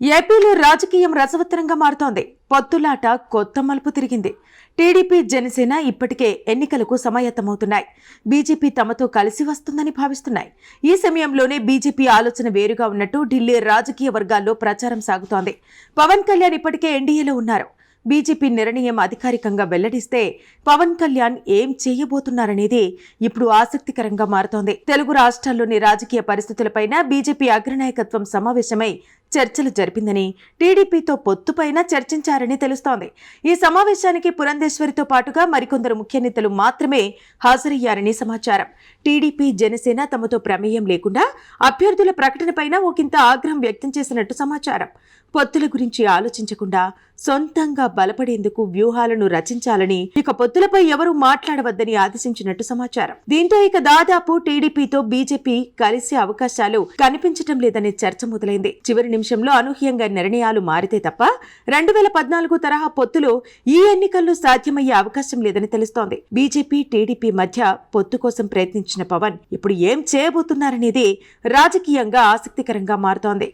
ఏపీలో రాజకీయం రసవత్తరంగా మారుతోంది. పొత్తులాట కొత్త మలుపు తిరిగింది. టీడీపీ జనసేన ఇప్పటికే ఎన్నికలకు సమాయత్తమవుతున్నాయి. బీజేపీ తమతో కలిసి వస్తుందని భావిస్తున్నాయి. ఈ సమయంలోనే బీజేపీ ఆలోచన వేరుగా ఉన్నట్టు ఢిల్లీ రాజకీయ వర్గాల్లో ప్రచారం సాగుతోంది. పవన్ కళ్యాణ్ ఇప్పటికే ఎన్డీఏలో ఉన్నారు. బీజేపీ నిర్ణయం అధికారికంగా వెల్లడిస్తే పవన్ కళ్యాణ్ ఏం చేయబోతున్నారనేది ఇప్పుడు ఆసక్తికరంగా మారుతోంది. తెలుగు రాష్ట్రాల్లోని రాజకీయ పరిస్థితులపైన బీజేపీ అగ్రనాయకత్వం సమావేశమై చర్చలు జరిపిందని టీడీపీతో పొత్తుపైన చర్చించారని తెలుస్తోంది. ఈ సమావేశానికి పురంధేశ్వరితో పాటుగా మరికొందరు ముఖ్య నేతలు మాత్రమే హాజరయ్యారని సమాచారం. టీడీపీ జనసేన తమతో ప్రమేయం లేకుండా అభ్యర్థుల ప్రకటనపైన ఒకంత ఆగ్రహం వ్యక్తం చేసినట్టు సమాచారం. పొత్తుల గురించి ఆలోచించకుండా సొంతంగా బలపడేందుకు వ్యూహాలను రచించాలని ఇక పొత్తులపై ఎవరూ మాట్లాడవద్దని ఆదేశించినట్టు సమాచారం. దీంతో ఇక దాదాపు టీడీపీతో బీజేపీ కలిసే అవకాశాలు కనిపించటం లేదనే చర్చ మొదలైంది. చివరి నిమిషంలో అనూహ్యంగా నిర్ణయాలు మారితే తప్ప రెండు వేల పద్నాలుగు తరహా పొత్తులు ఈ ఎన్నికల్లో సాధ్యమయ్యే అవకాశం లేదని తెలుస్తోంది. బీజేపీ టీడీపీ మధ్య పొత్తు కోసం ప్రయత్నించిన పవన్ ఇప్పుడు ఏం చేయబోతున్నారనేది రాజకీయంగా ఆసక్తికరంగా మారుతోంది.